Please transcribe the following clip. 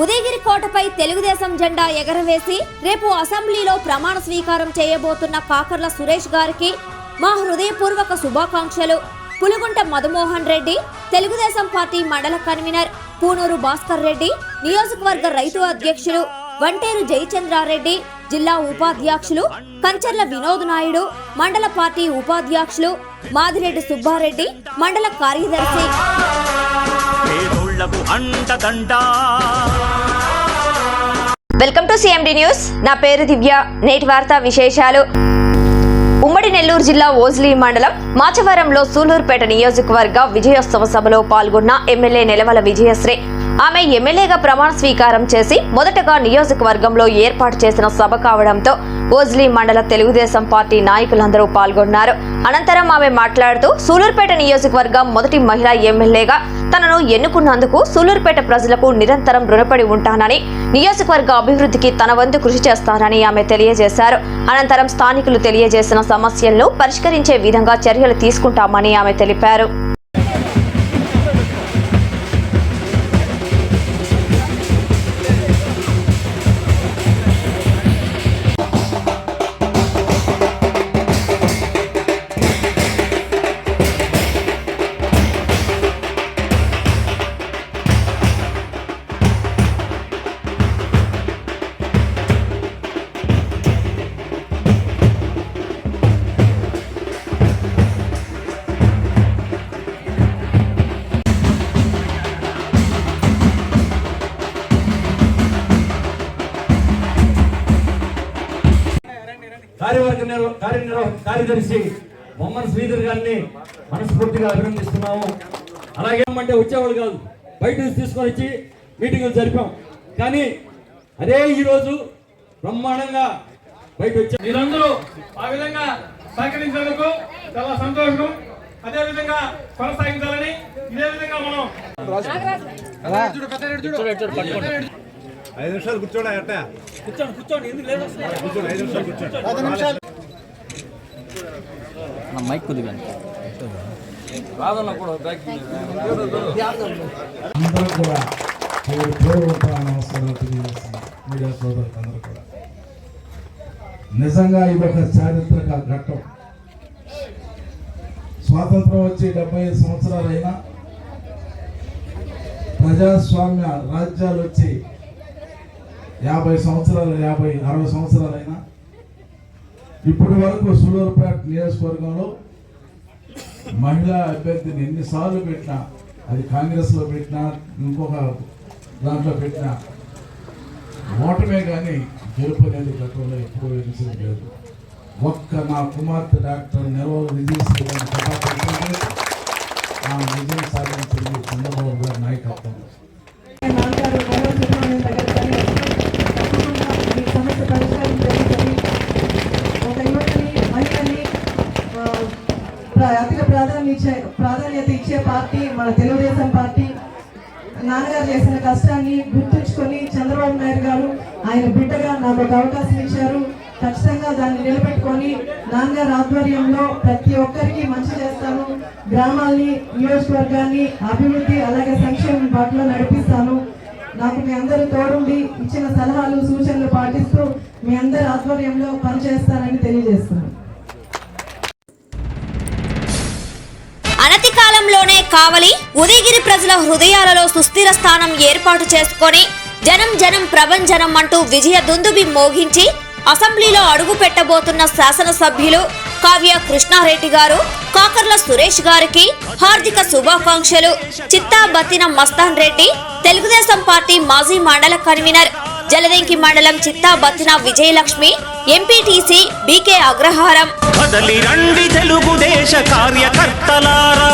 ఉదయగిరి కోటపై తెలుగుదేశం జెండా ఎగరవేసి రేపు అసెంబ్లీలో ప్రమాణ స్వీకారం చేయబోతున్న కాకర్ల సురేష్ గారికి మా హృదయపూర్వక శుభాకాంక్షలు. పులుగుంట మధుమోహన్ రెడ్డి తెలుగుదేశం పార్టీ మండల కన్వీనర్ పూనూరు భాస్కర్ రెడ్డి నియోజకవర్గ రైతు అధ్యక్షులు వంటేరు జయచంద్రారెడ్డి జిల్లా ఉపాధ్యక్షులు కంచర్ల వినోద్ నాయుడు మండల పార్టీ ఉపాధ్యక్షులు మాదిరెడ్డి సుబ్బారెడ్డి మండల కార్యదర్శి కళ్ళకు అంటదంట వెల్కమ్ టు సిఎండి న్యూస్ నా పేరు దివ్య. నేటి వార్తా విశేషాలు. ఉమ్మడి నెల్లూరు జిల్లా ఓజ్లీ మండలం మాచవరంలో సూలూరుపేట నియోజకవర్గ విజయోత్సవ సభలో పాల్గొన్న ఎమ్మెల్యే నెలవల విజయశ్రీ. ఆమె ఎమ్మెల్యేగా ప్రమాణ స్వీకారం చేసి మొదటగా నియోజకవర్గంలో ఏర్పాటు చేసిన సభ కావడంతో ఓజ్లీ మండల తెలుగుదేశం పార్టీ నాయకులందరూ పాల్గొన్నారు. అనంతరం ఆమె మాట్లాడుతూ సూలూరుపేట నియోజకవర్గం మొదటి మహిళా ఎమ్మెల్యేగా తనను ఎన్నుకున్నందుకు సూలూరుపేట ప్రజలకు నిరంతరం రుణపడి ఉంటానని నియోజకవర్గ అభివృద్ధికి తన వంతు కృషి చేస్తానని ఆమె తెలియజేశారు. అనంతరం స్థానికులు తెలియజేసిన సమస్యలను పరిష్కరించే విధంగా చర్యలు తీసుకుంటామని ఆమె తెలిపారు. కార్యవర్గ నిర్వ- కార్యనిర్వ కార్యదర్శి మొహమ్మద్ శ్రీధర్ గారిని మనస్ఫూర్తిగా అభినందిస్తున్నాము. అలాగే అంటే వచ్చేవాళ్ళు కాదు బయట నుంచి తీసుకొని వచ్చి మీటింగులు జరిపాం. కానీ అదే ఈరోజు బ్రహ్మాండంగా బయట వచ్చా. మీరందరూ ఆ విధంగా సహకరించేందుకు చాలా సంతోషం. అదే విధంగా కొనసాగించాలని ఇదే విధంగా మనం ఐదు నిమిషాలు కూర్చోడా అట్ట. కూర్చోండి కూర్చోండి ఎందుకు లేదు? కూర్చోండి ఐదు నిమిషాలు కూర్చోండి. అందరూ కూడా ఎవరి పూర్వపర నమస్కారాలు తెలియజేస్తున్నాం మీడియా సోదరులకు అందరూ కూడా. నిజంగా ఇది ఒక చారిత్రక ఘట్టం. స్వాతంత్రం వచ్చి డెబ్బై ఐదు సంవత్సరాలైనా ప్రజాస్వామ్య రాజ్యాలు వచ్చి యాభై సంవత్సరాలు యాభై అరవై సంవత్సరాలైనా ఇప్పటి వరకు సులూరుపేట నియోజకవర్గంలో మహిళా అభ్యర్థిని ఎన్నిసార్లు పెట్టినా అది కాంగ్రెస్లో పెట్టినా ఇంకొక దాంట్లో పెట్టినా ఓటమే కానీ గెలుపు అనేది గతంలో ఎప్పుడూ ఎనిసింది లేదు. ఒక్క నా కుమార్తె డాక్టర్ నెలవల విజయశ్రీ సాధించారు ఆ విజయం ప్రాధాన్యత ఇచ్చే ప్రాధాన్యత ఇచ్చే పార్టీ మన తెలుగుదేశం పార్టీ. నాన్నగారు చేసిన కష్టాన్ని గుర్తుంచుకొని చంద్రబాబు నాయుడు గారు ఆయన బిడ్డగా నాకు ఒక అవకాశం ఇచ్చారు. ఖచ్చితంగా దాన్ని నిలబెట్టుకొని నాన్నగారి ఆధ్వర్యంలో ప్రతి ఒక్కరికి మంచి చేస్తాను. గ్రామాల్ని నియోజకవర్గాన్ని అభివృద్ధి అలాగే సంక్షేమం బాటలో నడిపిస్తాను. నాకు మీ అందరూ తోడుండి ఇచ్చిన సలహాలు సూచనలు పాటిస్తూ మీ అందరి ఆధ్వర్యంలో పనిచేస్తానని తెలియజేస్తున్నాను. కావలి ఉదయగిరి ప్రజల హృదయాలలో సుస్థిర స్థానం ఏర్పాటు చేసుకొని జనం జనం ప్రభంజనం అంటూ విజయ దుందుబి మోగించి అసెంబ్లీలో అడుగు పెట్టబోతున్న శాసనసభ్యులు కావ్య కృష్ణారెడ్డి గారు కాకర్ల సురేష్ గారికి హార్దిక శుభాకాంక్షలు. చిత్తా బతిన మస్తాన్ రెడ్డి తెలుగుదేశం పార్టీ మాజీ మండల కన్వీనర్ జలదెంకి మండలం చిత్తా బతిన విజయలక్ష్మి ఎంపీటీసీ బీకే అగ్రహారం. కదలి రండి తెలుగుదేశ కార్యకర్తలారా.